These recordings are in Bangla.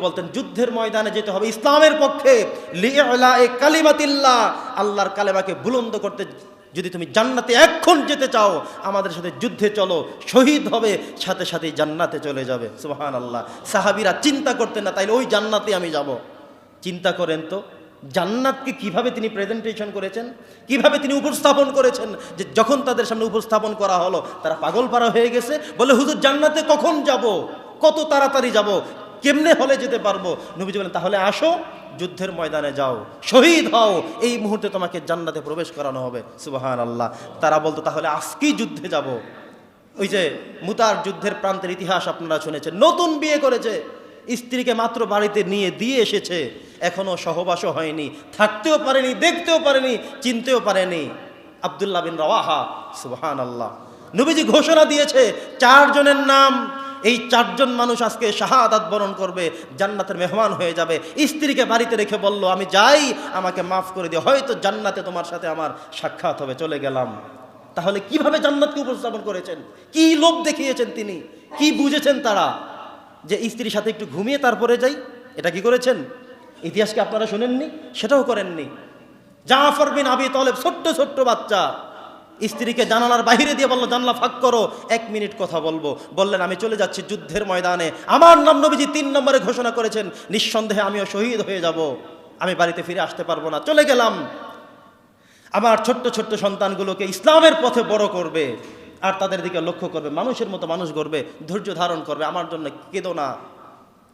বলতেন? যুদ্ধের ময়দানে যেতে হবে ইসলামের পক্ষে। কালিমাতিল্লাহ। আল্লাহর কালেমাকে বুলন্দ করতে যদি তুমি জান্নাতে এক্ষণ যেতে চাও, আমাদের সাথে যুদ্ধে চলো, শহীদ হবে, সাথে সাথে জান্নাতে চলে যাবে। সুবহান আল্লাহ সাহাবিরা চিন্তা করতেন না, তাইলে ওই জান্নাতে আমি যাব। চিন্তা করেন তো, জান্নাতকে কীভাবে তিনি প্রেজেন্টেশন করেছেন? কীভাবে তিনি উপস্থাপন করেছেন? যে যখন তাদের সামনে উপস্থাপন করা হলো, তারা পাগল পারা হয়ে গেছে। বলে, হুজুর, জান্নাতে কখন যাব? কত তাড়াতাড়ি যাব? কেমনে হলে যেতে পারব? নবীজি বলেন, তাহলে আসো, যুদ্ধের ময়দানে যাও, শহীদ হও, এই মুহূর্তে তোমাকে জান্নাতে প্রবেশ করানো হবে। সুবাহান আল্লাহ তারা বলতো, তাহলে আজকেই যুদ্ধে যাব। ওই যে মুতার যুদ্ধের প্রান্তের ইতিহাস আপনারা শুনেছেন, নতুন বিয়ে করেছে, স্ত্রীকে মাত্র বাড়িতে নিয়ে দিয়ে এসেছে এখনও সহবাসও হয়নি, থাকতেও পারেনি, দেখতেও পারেনি, চিনতেও পারেনি। আবদুল্লাহ বিন রওয়াহা সুবহান আল্লাহ নবীজি ঘোষণা দিয়েছে, চারজনের নাম এই চারজন মানুষ আজকে শাহাদাত বরণ করবে, জান্নাতের মেহমান হয়ে যাবে। স্ত্রীকে বাড়িতে রেখে বলল, আমি যাই, আমাকে মাফ করে দিও। হয়তো জান্নাতে তোমার সাথে আমার সাক্ষাৎ হবে, চলে গেলাম। তাহলে কীভাবে জান্নাতকে উপস্থাপন করেছেন? কি লোভ দেখিয়েছেন তিনি? কি বুঝেছেন তারা? যে স্ত্রীর সাথে একটু ঘুমিয়ে তারপরে যাই, এটা কি করেছেন? ইতিহাসকে আপনারা শুনেননি? সেটাও করেননি। জাফর বিন আবি তলেব ছোট্ট ছোট্ট বাচ্চা। স্ত্রীকে জানালার বাইরে দিয়ে বলল, জানলা ফাঁক করো, এক মিনিট কথা বলব। বললেন, আমি চলে যাচ্ছি যুদ্ধের ময়দানে। আমার নাম নবীজি তিন নম্বরে ঘোষণা করেছেন, নিঃসন্দেহে আমিও শহীদ হয়ে যাব। আমি বাড়িতে ফিরে আসতে পারব না, চলে গেলাম। আমার ছোট্ট ছোট্ট সন্তানগুলোকে ইসলামের পথে বড় করবে, আর তাদের দিকে লক্ষ্য করবে, মানুষের মতো মানুষ করবে ধৈর্য ধারণ করবে, আমার জন্য কেঁদো না।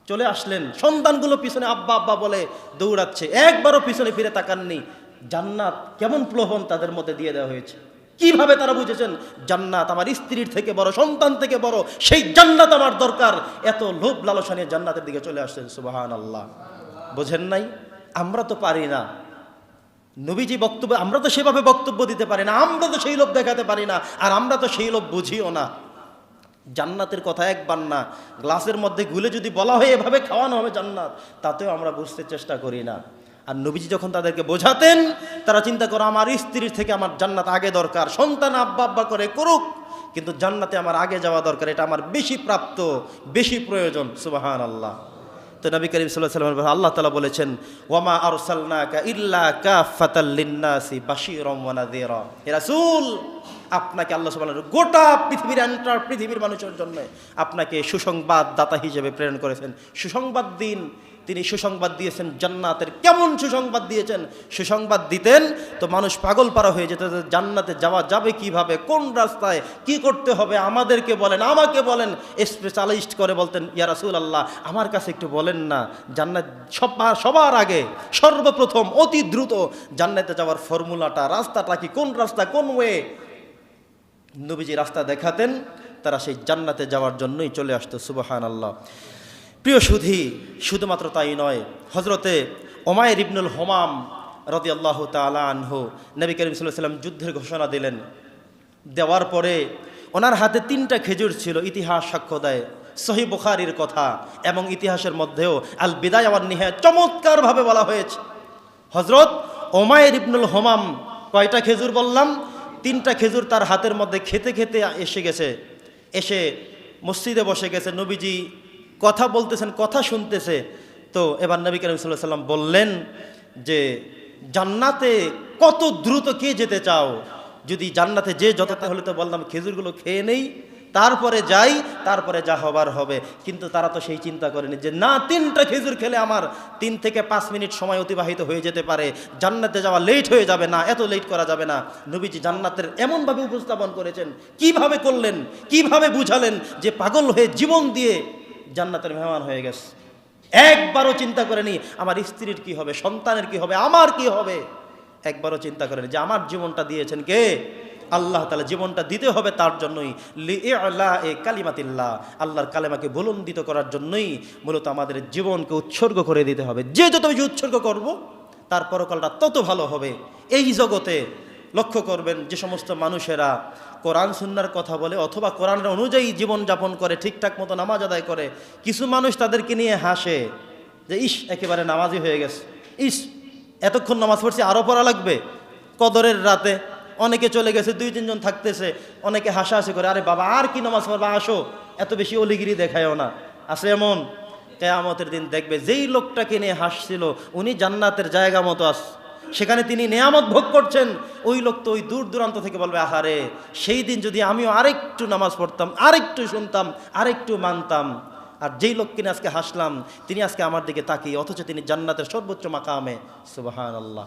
চলে আসলেন। সন্তানগুলো পিছনে আব্বা আব্বা বলে দৌড়াচ্ছে। একবারও পিছনে ফিরে তাকাননি। জান্নাত কেমন প্রলোভন তাদের মধ্যে দিয়ে দেওয়া হয়েছে। কীভাবে তারা বুঝেছেন? জান্নাত আমার স্ত্রীর থেকে বড়, সন্তান থেকে বড়, সেই জান্নাত আমার দরকার। এত লোভ লালসা নিয়ে জান্নাতের দিকে চলে আসছেন সুবাহান আল্লাহ বোঝেন নাই? আমরা তো পারি না। নবীজি বক্তব্য, আমরা তো সেভাবে বক্তব্য দিতে পারি না, আমরা তো সেই লোভ দেখাতে পারি না, আর আমরা তো সেই লোভ বুঝিও না। জান্নাতের কথা একবার না, গ্লাসের মধ্যে গুলে যদি বলা হয় এভাবে খাওয়ানো হবে জান্নাত, তাতেও আমরা বুঝতে চেষ্টা করি না। আর নবীজি যখন তাদেরকে বোঝাতেন, তারা চিন্তা করো, আমার স্ত্রীর থেকে আমার জান্নাত আগে দরকার, সন্তান আব্বা আব্বা করে করুক, কিন্তু জান্নাতে আমার আগে যাওয়া দরকার, এটা আমার বেশি প্রাপ্ত, বেশি প্রয়োজন। সুবাহান আল্লাহ তো নবী করিম সাল্লাহ সাল্লাম আল্লাহ তালা বলেছেন, ওয়ামা আরসালনাকা ইল্লা কাফাতাল লিন্নাসি বাশীরাম ওয়া নাযীরা। হে রাসূল, আপনাকে আল্লাহ সুবহানাহু গোটা পৃথিবীর এন্টার পৃথিবীর মানুষের জন্য আপনাকে সুসংবাদ দাতা হিসেবে প্রেরণ করেছেন। সুসংবাদ দিন তিনি সুসংবাদ দিয়েছেন, জান্নাতের কেমন সুসংবাদ দিয়েছেন, সুসংবাদ দিতেন, তো মানুষ পাগল পারা হয়ে যেত জান্নাতে যাওয়া যাবে কীভাবে, কোন রাস্তায়, কি করতে হবে, আমাদেরকে বলেন, আমাকে বলেন স্পেশালিস্ট করে বলতেন, ইয়া রাসূল আল্লাহ আমার কাছে একটু বলেন না, জান্নাত সবার সবার আগে সর্বপ্রথম, অতি দ্রুত জান্নাতে যাওয়ার ফর্মুলাটা, রাস্তাটা কি, কোন রাস্তা, কোন ওয়ে নবীজি রাস্তা দেখাতেন, তারা সেই জান্নাতে যাওয়ার জন্যই চলে আসতো সুবহান আল্লাহ প্রিয় সুধি, শুধুমাত্র তাই নয় হজরতে ওমায়ের ইবনুল হোমাম রদি আল্লাহ তালা আনহু নবী করিম সাল্লাম যুদ্ধের ঘোষণা দিলেন। দেওয়ার পরে ওনার হাতে তিনটা খেজুর ছিল, ইতিহাস সাক্ষ্য দেয়, সহি বুখারির কথা এবং ইতিহাসের মধ্যেও আল বিদায় আবার নিহায় চমৎকারভাবে বলা হয়েছে। হজরত ওমায়ের ইবনুল হোমাম, কয়টা খেজুর বললাম? তিনটা খেজুর তার হাতের মধ্যে খেতে খেতে এসে গেছে। এসে মসজিদে বসে গেছে নবীজি কথা বলতেছেন, কথা শুনতেছে। তো এবার নবী করিম সাল্লাহ সাল্লাম বললেন যে, জান্নাতে কত দ্রুত কে যেতে চাও? যদি জান্নাতে যে যত তাহলে তো বললাম, খেজুরগুলো খেয়ে নেই, তারপরে যাই, তারপরে যা হবার হবে। কিন্তু তারা তো সেই চিন্তা করেনি যে, না, তিনটা খেজুর খেলে আমার তিন থেকে পাঁচ মিনিট সময় অতিবাহিত হয়ে যেতে পারে। জান্নাতে যাওয়া লেট হয়ে যাবে না, এত লেট করা যাবে না। নবীজি জান্নাতের এমনভাবে উপস্থাপন করেছেন। কীভাবে করলেন? কীভাবে বুঝালেন যে, পাগল হয়ে জীবন দিয়ে জান্নাতের মেহমান হয়ে গেছে। একবারও চিন্তা করেনি, আমার স্ত্রীর কি হবে, সন্তানের কি হবে, আমার কি হবে? একবারও চিন্তা করেনি যে আমার জীবনটা দিয়েছেন কে? আল্লাহ তালা জীবনটা দিতে হবে তার জন্যই। লি আল্লাহ এ কালিমাতিল্লাহ, আল্লাহর কালেমাকে বুলন্দিত করার জন্যই মূলত আমাদের জীবনকে উৎসর্গ করে দিতে হবে। যে যত বেশি উৎসর্গ করব, তার পরকালটা তত ভালো হবে। এই জগতে লক্ষ্য করবেন যে সমস্ত মানুষেরা কোরআন সুন্নার কথা বলে অথবা কোরআনের অনুযায়ী জীবনযাপন করে, ঠিকঠাক মতো নামাজ আদায় করে, কিছু মানুষ তাদেরকে নিয়ে হাসে যে, ইস, একেবারে নামাজি হয়ে গেছে। ইস, এতক্ষণ নামাজ পড়ছি আরও পড়া লাগবে। কদরের রাতে অনেকে চলে গেছে, দুই, তিনজন থাকতেছে, অনেকে হাসাহাসি করে, আরে বাবা, আর কি নামাজ পড়বা? আসো। এত বেশি অলিগিরি দেখায়ও না। আছে এমন? কেয়ামতের দিন দেখবে, যেই লোকটাকে নিয়ে হাসছিল, উনি জান্নাতের জায়গা মতো আস সেখানে তিনি নেয়ামত ভোগ করছেন। ওই লোক তো ওই দূর দূরান্ত থেকে বলবে, আহারে, সেই দিন যদি আমিও আরেকটু নামাজ পড়তাম, আরেকটু শুনতাম, আরেকটু মানতাম। আর যেই লোক নিয়ে আজকে হাসলাম, তিনি আজকে আমার দিকে তাকিয়ে, অথচ তিনি জান্নাতের সর্বোচ্চ মাকামে। সুবাহান আল্লাহ